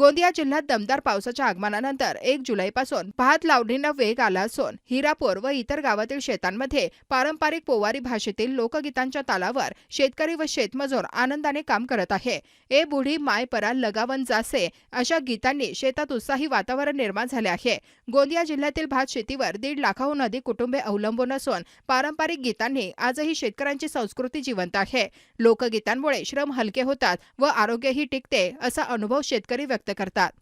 गोंदिया जिल्ह्यात दमदार पावसाच्या आगमनानंतर एक जुलैपासून भात लावणीनं वेग आला असून हिरापूर व इतर गावातील शेतांमध्ये पारंपरिक पोवारी भाषेतील लोकगीतांच्या तालावर शेतकरी व शेतमजूर आनंदाने काम करत आहे. ए बुढी माय परा लगावन जासे अशा गीतांनी शेतात उत्साही वातावरण निर्माण झाले आहे. गोंदिया जिल्ह्यातील भात शेतीवर दीड लाखाहून अधिक कुटुंबे अवलंबून असून पारंपरिक गीतांनी आजही शेतकऱ्यांची संस्कृती जिवंत आहे. लोकगीतांमुळे श्रम हलके होतात व आरोग्यही टिकते असा अनुभव शेतकरी व्यक्त de